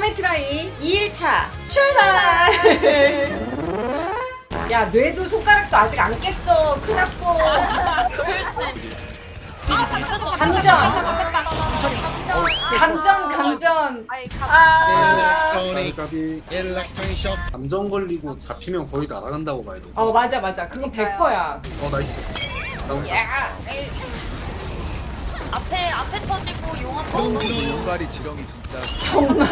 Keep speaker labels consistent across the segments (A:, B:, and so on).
A: 카멘트라이 2일차 출발! 야, 뇌도 손가락도 아직 안 깼어. 큰일 났어. 감정.
B: 아이 가.
A: 아.
C: 일렉트로닉 숍 감정 걸리고 잡히면 거의 날아간다고 봐야 돼.
A: 어, 맞아, 맞아. 그건 100%야.
C: 어 나이스.
A: 야,
B: 앞에 앞에 터지고 용암 터지고.
D: 용가리 지렁이 진짜
A: 정말.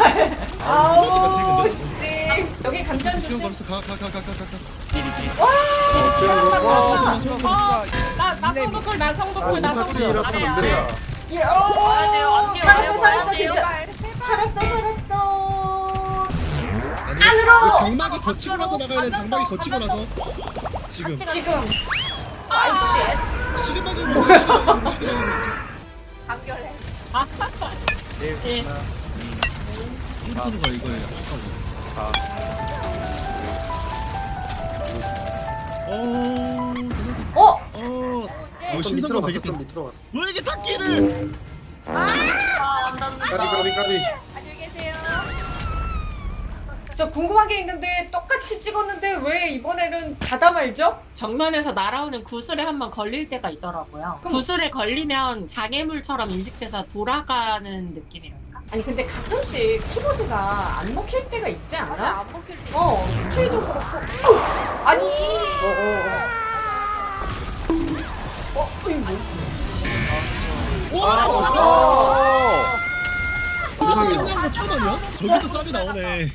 C: 이거지가
A: 아우, 씨. 여기 감정
C: 수영
A: 조심.
C: 감수 가가가가가가
A: 와!
D: 와 수영가
E: 나, 나나 성도골, 나
B: 아래,
C: 안 된다.
A: 예, 어,
B: 안 돼요, 안 돼요,
A: 살았어,
B: 안
A: 살았어,
B: 돼요, 돼요.
A: 살았어, 살았어. 안으로!
C: 그 장막이 거치고 나서 나가야 돼. 장막이 거치고 나서 지금
A: 지금. 아이씨.
C: 시그마기로 시그마기로
B: 간결해.
D: 네 하나
C: 힘쓰는 거 이거예요.
D: 자
C: 어.
A: 어?
C: 어.
B: 쟤.
C: 뭐 신선감 되겠다.
F: 밑으로 갔어.
C: 너에게 닿기를.
B: 아, 안 닿는다.
F: 까비 까비 까비.
A: 저 궁금한 게 있는데 똑같이 찍었는데 왜 이번에는 가다 말죠?
E: 정면에서 날아오는 구슬에 한 번 걸릴 때가 있더라고요.
A: 그럼-
E: 구슬에 걸리면 장애물처럼 인식돼서 돌아가는 느낌이랄까?
A: 아니 근데 가끔씩 키보드가 안 먹힐 때가 있지 않아?
B: 안 먹힐 때.
A: 어 스킬도 그렇고 어, 아니 어 이거 뭐
C: 어. 생각한 거 처음 아니야? 저기도 짤이 나오네.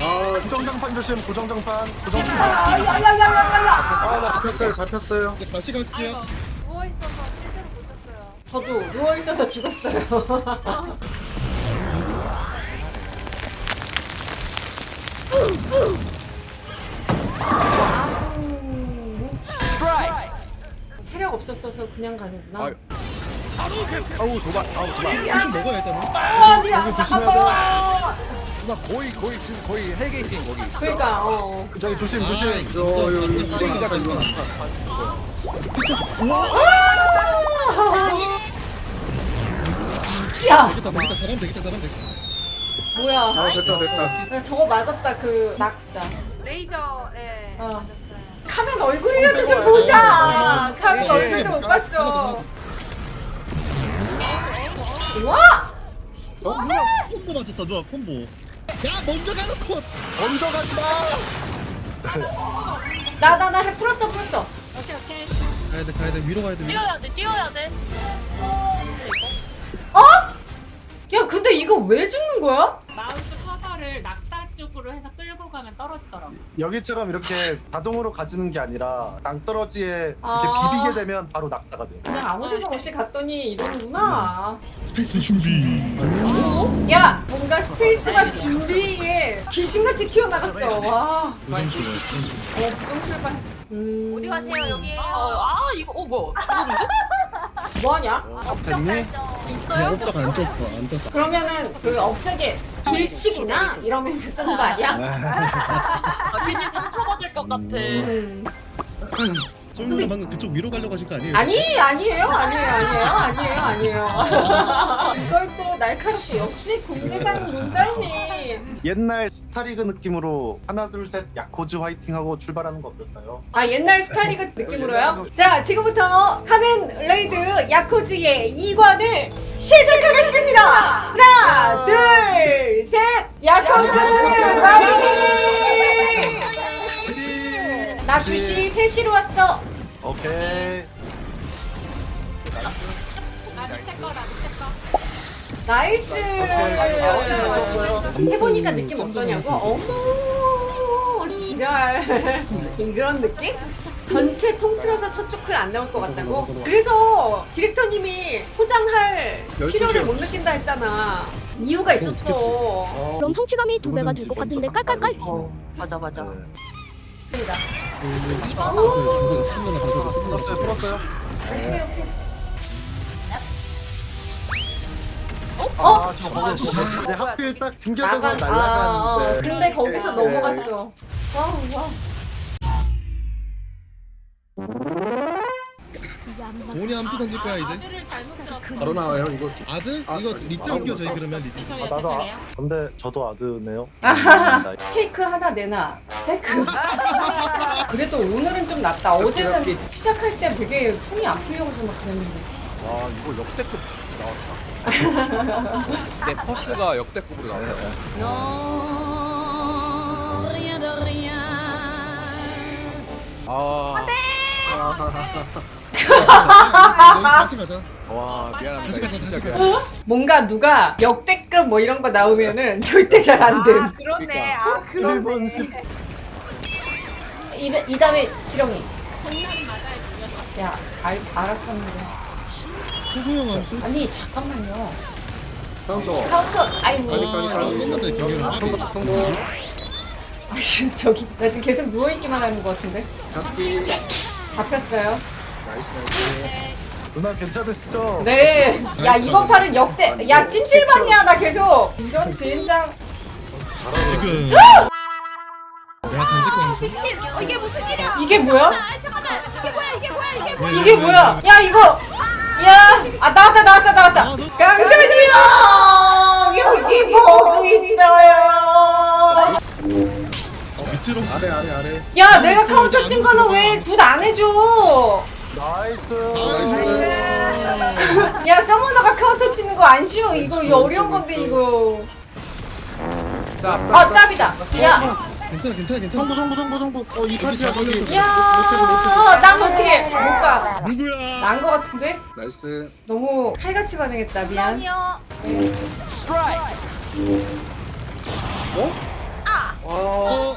F: 아 고정장판 조심 고정장판 고정장판.
A: 야야야야야야
F: 아 나 잡혔어요 잡혔어요.
C: 이제 다시 갈게요.
B: 누워 있어서 실제로 못 잤어요.
A: 저도 누워 있어서 죽었어요 체력 없었어서 그냥 가는구나
D: 아유. 아우 도발 아우 도발
C: 조금 먹어야 일단은.
A: 아니야 잠깐만
D: 나 거의 거의 지금 거의 헬게이팅 거기
A: 그러니까 어
F: 저기 조심 조심.
C: 아,
F: 저. 여기
C: 있어.
F: 이거
A: 야
C: 되겠다 되겠다 잘하면 되겠다 잘하면 되겠다.
A: 뭐야
F: 아 됐다 됐다.
A: 나 저거 맞았다 그 낙사
B: 레이저 네
A: 어.
B: 맞았어요.
A: 카멘 얼굴이라도 좀 보자 카멘 얼굴도 못 봤어 와
C: 콤보 맞췄다 누나 콤보. 야 먼저 가놓고.
F: 언더 가지 마.
A: 나 나 나 풀었어 풀었어
E: 오케이, 오케이.
C: 가야 돼 가야 돼 위로 가야 돼. 위로.
B: 뛰어야 돼 뛰어야 돼.
A: 어? 야 근데 이거 왜 죽는 거야?
E: 마우스 쪽으로 해서 끌고 가면 떨어지더라고.
F: 여기처럼 이렇게 자동으로 가지는 게 아니라 낭떠러지에 이렇게
A: 아.
F: 비비게 되면 바로 낙사가 돼.
A: 그냥 아무 생각 없이 갔더니 이러는구나
C: 스페이스 준비.
A: 야 뭔가 스페이스가 준비에 귀신같이 튀어나갔어 와
C: 부정.
A: 어, 부정 출발 음...
B: 어디 가세요 여기에요.
E: 아, 이거, 어, 뭐.
A: 뭐하냐?
C: 됐네. 그냥
B: 있어요?
C: 안 떴어 안 떴어.
A: 그러면은 그 업적에 길치기나 이러면서 뜨는 거 아니야?
E: 아, 괜히 상처받을 것 같아.
A: 음.
C: 솔루가 방금 그쪽 위로 가려고 하신 거 아니에요?
A: 아니 아니에요 아니에요 아니에요 아니에요 아니에요 이걸 또 날카롭게 역시 공대장 문잘미
F: 옛날 스타리그 느낌으로 하나 둘 셋 야코즈 화이팅하고 출발하는 거 어떨까요?
A: 아 옛날 스타리그 느낌으로요? 자 지금부터 카멘 레이드 야코즈의 2관을 시작하겠습니다 하나 둘 셋 야코즈 파이팅 나 주시 3시로 왔어
F: 오케이.
E: 나 밑에 거, 나 밑에 거.
A: 나이스. 해보니까 느낌 어떠냐고? 어머 지랄 이런 느낌? 전체 통틀어서 첫 조클 안 나올 것 같다고? 그래서 디렉터님이 포장할 필요를 못 느낀다 했잖아 이유가 있었어
G: 그럼 성취감이 두 배가 될 것 같은데 깔깔깔.
E: 맞아, 맞아.
F: 네.
C: 이거 신문에 가서
F: 풀었어요 풀었어요.
A: 오케이 오케이
F: 아, 저 거기 네, 하필 딱 튕겨져서
A: 나간 아, 어,
F: 날아갔는데.
A: 근데 거기서
F: 네.
A: 넘어갔어 와우 와우
H: 고은이 함수 던질 거야 이제.
E: 아들을 잘못.
C: 바로 나와요 이거.
H: 아들?
C: 아,
H: 이거 리짜 할게요 저희
C: 아,
H: 그러면 리짜.
E: 죄송해요,
F: 아, 나도 아,
E: 죄송해요.
F: 근데 저도 아드네요.
A: 스테이크 하나 내놔. 스테이크. 그래도 오늘은 좀 낫다. 어제는 시작할 때 되게 손이 안 풀려고 그랬는데.
D: 와 이거 역대급 나왔다. 내 퍼스가 역대급으로 나왔다. 아,
H: 다시 가자.
D: 와 미안합니다.
H: 다시 가자,
D: 진짜
H: 다시
D: 미안.
A: 뭔가 누가 역대급 뭐 이런 거 나오면은 절대 잘 안 돼.
B: 아, 그러네. 아, 그러네.
F: 1분 10.
A: 이, 이 다음에 지렁이. 야, 알, 알았었는데. 아니, 잠깐만요.
C: 카운터.
A: 카운터, 아이고.
H: 아, 경기를.
C: 빨리. 성공 성공.
A: 아니, 저기, 나 지금 계속 누워있기만 하는 것 같은데?
C: 잡기.
A: 잡혔어요.
C: 나이스 나이스.
F: 누나 괜찮으시죠?
A: 네. 야, 이번 판은 역대. 야, 찜질방이야, 나 계속. 이전 진짜.
H: 지금. 내가 던질 거 함수.
B: 어, 이게 무슨 일이야?
A: 이게 뭐야?
B: 아, 잠깐만. 이게 뭐야? 이게 뭐야? 이게 뭐야?
A: 이게 뭐야? 야, 이거. 야, 아, 나왔다, 나왔다, 나왔다. 강선이 형! 여기 보고 있어요.
H: 어, 밑으로.
C: 아래 아래 아래.
A: 야, 내가 카운터 친 거는 왜 굿 안 해줘?
F: 나이스.
C: 나이스.
A: 야, 서머너가 카운터 치는 거 안 쉬워. 이거 어려운 건데, 이거.
D: 짭,
A: 아, 짭이다. 야,
H: 괜찮아 괜찮아 괜찮아.
C: 성부 성부 성부 성부. 어이 파티야 거기.
A: 야, 난 어떻게 못 가.
H: 누구야?
A: 난 거 같은데?
C: 나이스.
A: 너무 칼같이 반응했다. 미안.
B: 아니요.
C: 와.
H: 어. 어. 와.
A: 어,
C: 어.
A: 어, 어,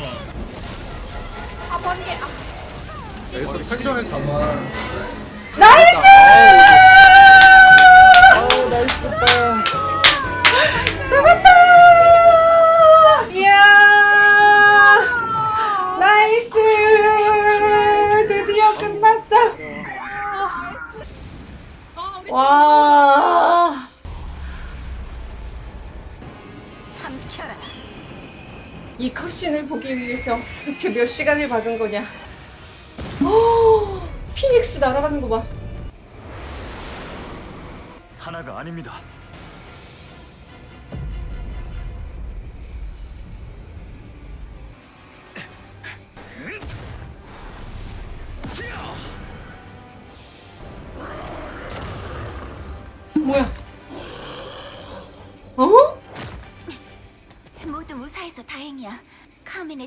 B: 아. 아,
C: 여기서 설정해서 한번.
A: 나이스.
C: 아우 나이스다.
A: 잡았다. 이야. 나이스. 드디어 끝났다.
E: 아, 우리
A: 와. 이 컷신을 보기 위해서 도대체 몇 시간을 박은 거냐? 오, 피닉스 날아가는 거 봐.
I: 하나가 아닙니다.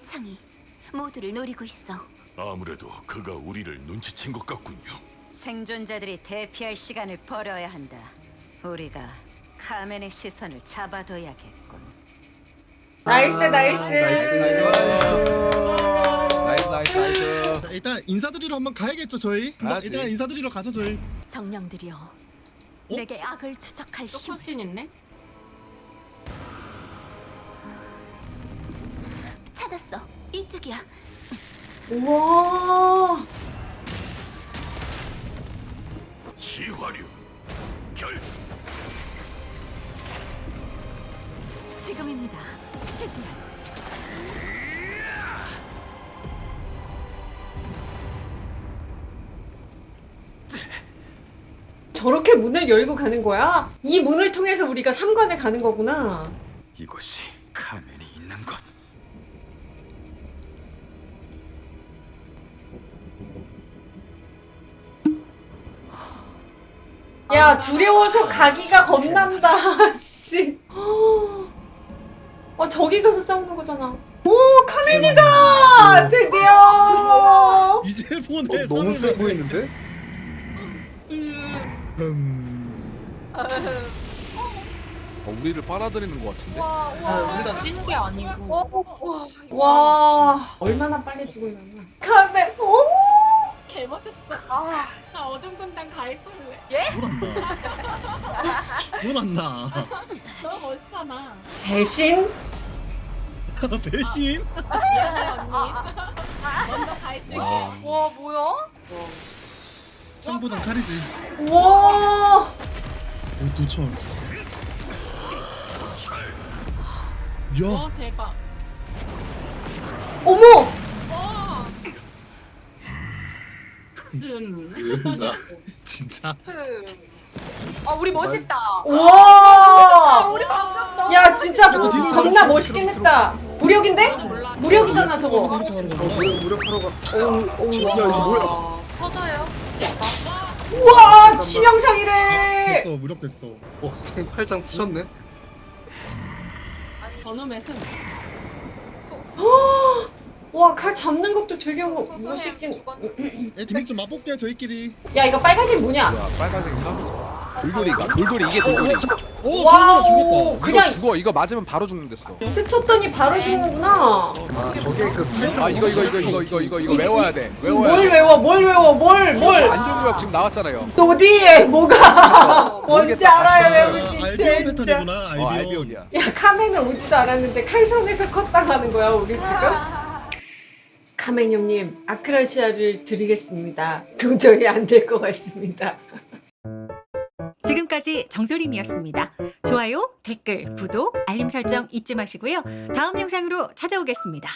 J: 카멘의 창이 모두를 노리고 있어.
I: 아무래도 그가 우리를 눈치챈 것 같군요.
J: 생존자들이 대피할 시간을 벌어야 한다. 우리가 카멘의 시선을 잡아둬야겠군.
A: 나이스 나이스.
C: 나이스 나이스.
D: 나이스 나이스.
H: 자, 일단 인사드리러 한번 가야겠죠 저희.
D: 가야지.
H: 일단 인사드리러 가죠 저희.
J: 정령들이여,
H: 어?
J: 내게 악을 추적할
E: 또
J: 힘.
E: 컷신 있네?
J: 이쪽이야.
A: 우와.
I: 시화류 결
J: 지금입니다. 실리안.
A: 저렇게 문을 열고 가는 거야? 이 문을 통해서 우리가 삼관에 가는 거구나.
I: 카멘이
A: 야 두려워서 가기가 겁난다. 씨. 어 저기 가서 싸우는 거잖아. 오 카멘이다. 드디어.
H: 이제
C: 어,
H: 보내.
C: 너무
H: 선을
C: 세. 보이는데?
H: 음.
D: 어, 우리를 빨아들이는 것 같은데.
B: 와,
E: 아,
B: 와.
E: 우리가 뛰는 게 아니고.
B: 어, 와.
A: 와 얼마나 빨리 죽을려나. 카멘. 오.
E: 개 멋있어.
B: 아,
E: 아, 어디 어둠 군단 가입할래.
H: 뭘안다 뭘안다
E: 너무 멋있잖아.
A: 대신
H: 배신
E: 미안해 언니. 먼저 가입줄게.
B: 와 뭐야?
H: 창보단 칼이지
A: 와
H: 오 도철
E: 야어 대박.
A: 어머
C: 진짜.
H: 진짜
B: 아 우리 멋있다.
A: 와
B: 우리 방금 너무
A: 야 진짜 겁나. 멋있긴 했다 무력인데? 무력이잖아 저거
C: 무력 무력하러 가. 어우 어우 야 이거 뭐야?
B: 터져요.
A: 우와 치명상이래
H: 됐어 무력 됐어
C: 어 팔짱 부셨네.
E: 전음의 흠.
A: 와 칼 잡는 것도 되게 뭐- 멋있긴
H: 에 디믹 좀 맛볼게 저희끼리.
A: 야 이거 빨간색 뭐냐?
D: 뭐야 빨간색인가? 돌돌이가? 돌돌이 이게 돌돌이.
H: 오
A: 와우
H: 죽었다.
D: 이거
A: 그냥
D: 죽어 이거 맞으면 바로 죽는댔어.
A: 스쳤더니 바로 죽는구나.
C: 아 저게 그.
D: 아 이거 이거 이거 이거 이거 이거 이거 외워야 돼. 외워야
A: 뭘
D: 돼.
A: 외워 뭘 외워 뭘 뭘.
D: 안전구역 지금 나왔잖아요.
A: 어디에 뭐가? 뭔지
D: 모르겠다.
A: 알아요 외우지
H: 알비온
A: 진짜
H: 패턴이구나
D: 어
H: 알비온
D: 알비온이야.
A: 야 카멘은 오지도 않았는데 칼선에서 컸다 가는 거야 우리 지금? 카멘 형님 아크라시아를 드리겠습니다 도저히 안 될 것 같습니다
J: 지금까지 정소림이었습니다. 좋아요, 댓글, 구독, 알림 설정 잊지 마시고요. 다음 영상으로 찾아오겠습니다.